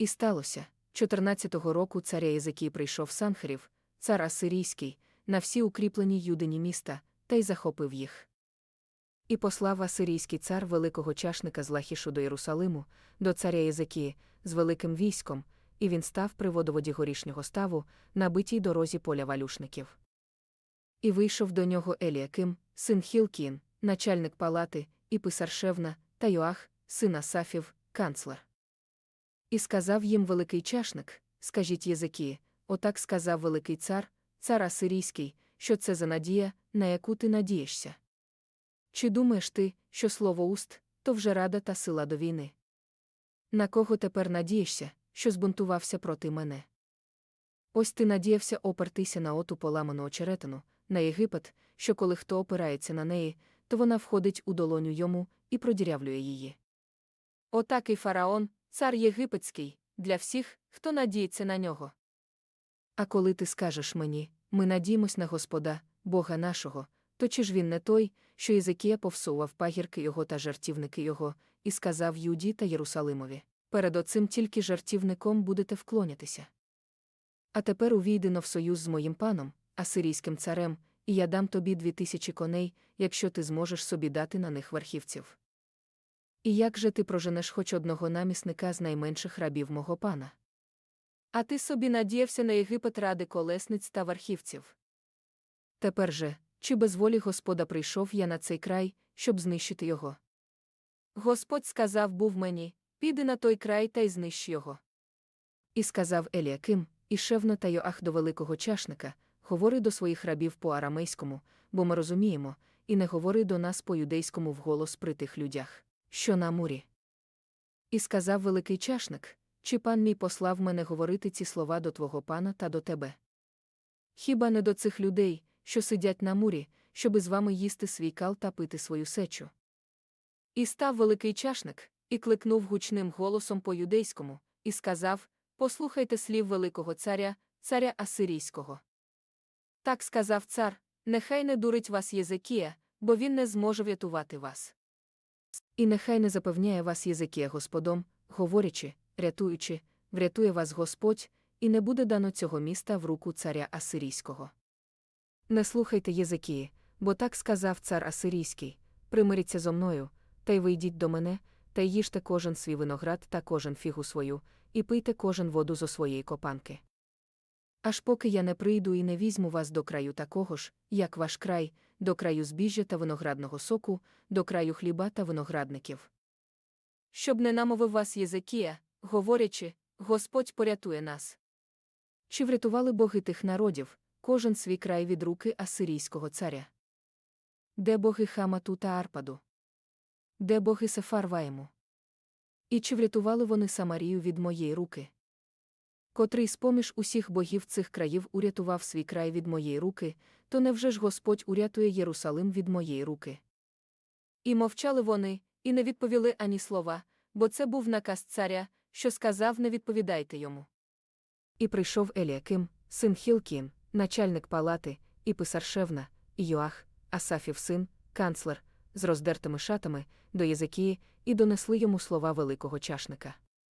І сталося, 14-го року царя Єзикій прийшов Санхерів, цар Асирійський, на всі укріплені юдині міста, та й захопив їх. І послав асирійський цар великого чашника з Лахішу до Єрусалиму, до царя Єзекії, з великим військом, і він став при водоводі горішнього ставу, на битій дорозі поля валюшників. І вийшов до нього Еліаким, син Хілкін, начальник палати, і писар Шевна, та Йоах, син Асафів, канцлер. І сказав їм великий чашник, скажіть Єзекії, отак сказав великий цар, цар Асирійський, що це за надія, на яку ти надієшся. Чи думаєш ти, що слово уст то вже рада та сила до війни? На кого тепер надієшся, що збунтувався проти мене? Ось ти надіявся опертися на оту поламану очеретину, на Єгипет, що коли хто опирається на неї, то вона входить у долоню йому і продірявлює її. Отакий фараон, цар єгипетський, для всіх, хто надіється на нього. А коли ти скажеш мені, ми надіємось на Господа, Бога нашого, то чи ж він не той, що Єзекія повсував пагірки його та жартівники його, і сказав Юді та Єрусалимові перед оцим тільки жартівником будете вклонятися. А тепер увійдено в союз з моїм паном, асирійським царем, і я дам тобі дві тисячі коней, якщо ти зможеш собі дати на них верхівців. І як же ти проженеш хоч одного намісника з найменших рабів мого пана? А ти собі надіявся на Єгипет ради колесниць та верхівців. Тепер же, чи без волі Господа прийшов я на цей край, щоб знищити його? Господь сказав був мені піди на той край та й знищ його. І сказав Еліаким, і Шевна та Йоах до великого чашника, говори до своїх рабів по арамейському, бо ми розуміємо, і не говори до нас по юдейському вголос при тих людях, що на мурі. І сказав великий чашник, чи пан мій послав мене говорити ці слова до твого пана та до тебе? Хіба не до цих людей, що сидять на мурі, щоби з вами їсти свій кал та пити свою сечу? І став великий чашник, і кликнув гучним голосом по юдейському, і сказав Послухайте слів великого царя, царя Асирійського. Так сказав цар, нехай не дурить вас Єзекія, бо він не зможе врятувати вас. І нехай не запевняє вас Єзекія Господом, говорячи, рятуючи, врятує вас Господь, і не буде дано цього міста в руку царя Асирійського. Не слухайте Єзекії, бо так сказав цар Асирійський примиріться зо мною, та й вийдіть до мене, та й їжте кожен свій виноград та кожен фігу свою, і пийте кожен воду зо своєї копанки. Аж поки я не прийду і не візьму вас до краю такого ж, як ваш край, до краю збіжжя та виноградного соку, до краю хліба та виноградників. Щоб не намовив вас Єзекія, говорячи, Господь порятує нас. Чи врятували боги тих народів, кожен свій край від руки Асирійського царя? Де боги Хамату та Арпаду? Де боги Сефарваєму? І чи врятували вони Самарію від моєї руки? Котрий з поміж усіх богів цих країв урятував свій край від моєї руки, то невже ж Господь урятує Єрусалим від моєї руки? І мовчали вони, і не відповіли ані слова, бо це був наказ царя, що сказав не відповідайте йому. І прийшов Еліаким, син Хілкін, начальник палати, і писар Шевна, і Йоах, Асафів син, канцлер, з роздертими шатами, до Єзекії, і донесли йому слова великого чашника.